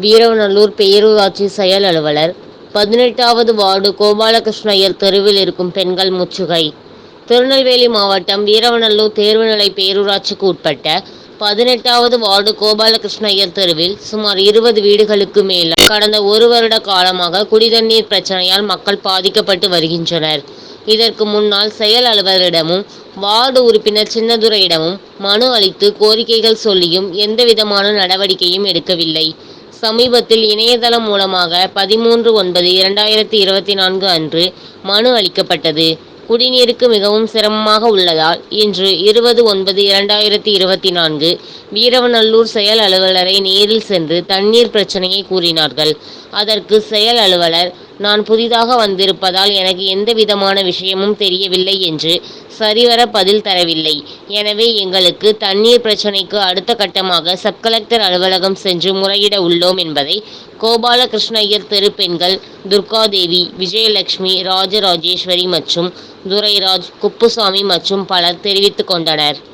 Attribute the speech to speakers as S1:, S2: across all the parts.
S1: வீரவநல்லூர் பேரூராட்சி செயல் அலுவலர் பதினெட்டாவது வார்டு கோபாலகிருஷ்ணயர் தெருவில் இருக்கும் பெண்கள் முற்றுகை திருநெல்வேலி மாவட்டம் வீரவநல்லூர் தேர்வுநிலை பேரூராட்சிக்கு உட்பட்ட பதினெட்டாவது வார்டு கோபாலகிருஷ்ணயர் தெருவில் சுமார் இருபது வீடுகளுக்கு மேல் கடந்த ஒரு வருட காலமாக குடிதண்ணீர் பிரச்சனையால் மக்கள் பாதிக்கப்பட்டு வருகின்றனர். இதற்கு முன்னால் செயல் அலுவலரிடமும் வார்டு உறுப்பினர் சின்னதுரையிடமும் மனு அளித்து கோரிக்கைகள் சொல்லியும் எந்தவிதமான நடவடிக்கையும் எடுக்கவில்லை. சமீபத்தில் இணையதளம் மூலமாக பதிமூன்று ஒன்பது இரண்டாயிரத்தி இருபத்தி நான்கு அன்று மனு அளிக்கப்பட்டது. குடிநீருக்கு மிகவும் சிரமமாக உள்ளதால் இன்று இருபது ஒன்பது இரண்டாயிரத்தி இருபத்தி நான்கு வீரவநல்லூர் செயல் அலுவலரை நேரில் சென்று தண்ணீர் பிரச்சனையை கூறினார்கள். அதற்கு செயல் அலுவலர் நான் புதிதாக வந்திருப்பதால் எனக்கு எந்த விதமான விஷயமும் தெரியவில்லை என்று சரிவர பதில் தரவில்லை. எனவே எங்களுக்கு தண்ணீர் பிரச்சினைக்கு அடுத்த கட்டமாக சப்-கலெக்டர் அலுவலகம் சென்று முறையிட உள்ளோம் என்பதை கோபாலகிருஷ்ணய்யர் தெரு பெண்கள் துர்காதேவி விஜயலட்சுமி ராஜராஜேஸ்வரி மற்றும் துரைராஜ் குப்புசாமி மற்றும் பலர் தெரிவித்துக் கொண்டனர்.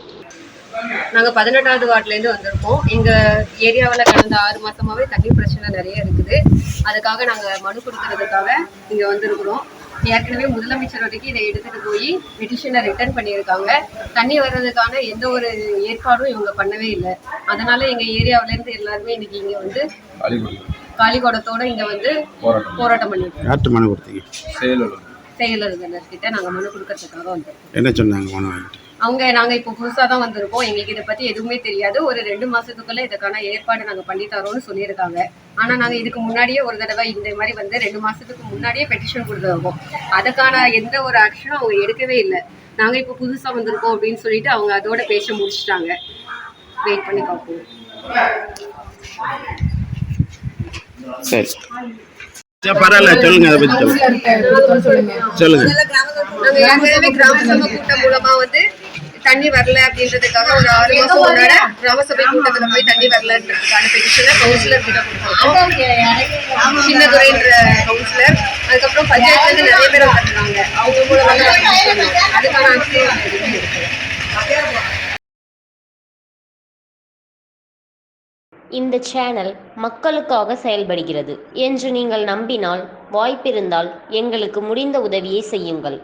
S2: நாங்கள் பதினெட்டாவது வார்டுலேருந்து வந்திருக்கோம். எங்கள் ஏரியாவில் கடந்த ஆறு மாதமாகவே தண்ணி பிரச்சனை நிறைய இருக்குது. அதுக்காக நாங்கள் மனு கொடுக்கறதுக்காக இங்கே வந்திருக்கிறோம். ஏற்கனவே முதலமைச்சர் வரைக்கும் இதை எடுத்துகிட்டு போய் பெட்டிஷனை ரிட்டர்ன் பண்ணியிருக்காங்க. தண்ணி வர்றதுக்கான எந்த ஒரு ஏற்பாடும் இவங்க பண்ணவே இல்லை. அதனால எங்கள் ஏரியாவிலேருந்து எல்லாருமே இன்னைக்கு இங்கே வந்து காலிகோடத்தோட இங்கே வந்து
S3: போராட்டம்
S4: யார்கிட்ட மனு கொடுத்தீங்க?
S3: செயலர்.
S2: செயலர்கிட்ட நாங்கள் மனு கொடுக்கறதுக்காக வந்திருக்கோம்.
S4: என்ன சொன்னாங்க மனு வாங்கிட்டு?
S2: அவங்க நாங்க இப்போ புதுசா தான் வந்திருக்கோம். எங்களுக்கு இதை பத்தி எதுவுமே தெரியாது. ஒரு ரெண்டு மாசத்துக்குள்ள இதுக்கான ஏற்பாடு நாங்க பண்ணி தரோம்னு சொல்லியிருக்காங்க. ஆனா நாங்க இதுக்கு முன்னாடியே ஒரு தடவை இந்த மாதிரி வந்து ரெண்டு மாசத்துக்கு முன்னாடியே பெட்டிஷன் கொடுத்துருக்கோம். அதுக்கான எந்த ஒரு ஆக்ஷனும் அவங்க எடுக்கவே இல்லை. நாங்க இப்போ புதுசா வந்திருக்கோம் அப்படின்னு சொல்லிட்டு அவங்க அதோட பேச முடிச்சிட்டாங்க. வெயிட் பண்ணி பார்ப்போம்.
S4: சரி. சரி பரவாயில்ல சொல்லுங்க அதை பற்றி சொல்லுங்க. சொல்லுங்க.
S2: நாங்க ஏற்கனவே கிராம சபை கூட்டம் மூலமா வந்து தண்ணி வரல அப்படின்றதுக்காக ஒரு ஆறு மாசம் முன்னாடி கிராம சபை கூட்டத்துல போய் தண்ணி வரலன்றதுக்கான பெட்டிஷனை கவுன்சிலர் கிட்ட கொடுத்தோம். சின்னதுரைன்ற கவுன்சிலர் அதுக்கப்புறம் பஞ்சாயத்துல இருந்து நிறைய பேர் வந்திருந்தாங்க அவங்க மூலமா தான் petition. அதுக்கான
S1: இந்த சேனல் மக்களுக்காக செயல்படுகிறது என்று நீங்கள் நம்பினால் வாய்ப்பிருந்தால் எங்களுக்கு முடிந்த உதவியை செய்யுங்கள்.